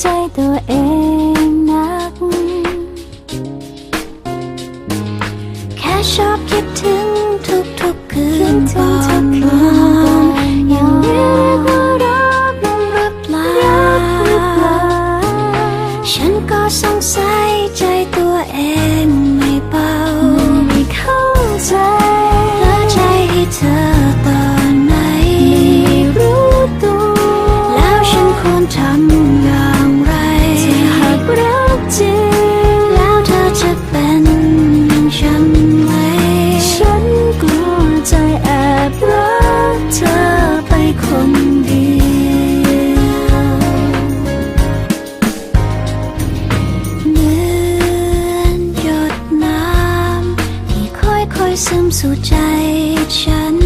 ใจตัวเองนัก แค่ชอบคิดถึงทุกๆคืนตอนนอนอย่างนี้เรียกว่ารับรู้หรือเปล่าฉันก็สงสัยใจตัวเองไม่เบาไม่เข้าใจและใจให้เธอตอนไหนไม่รู้ตัวแล้วฉันควรทำยัง รักจริง แล้วเธอจะเป็นอย่างฉันไหม ฉันกลัวใจแอบรักเธอไปคนเดียวเหมือนหยดน้ำที่ค่อยๆซึมสู่ใจฉัน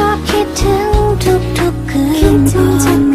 ชอบคิดถึงทุกๆคืนก่อน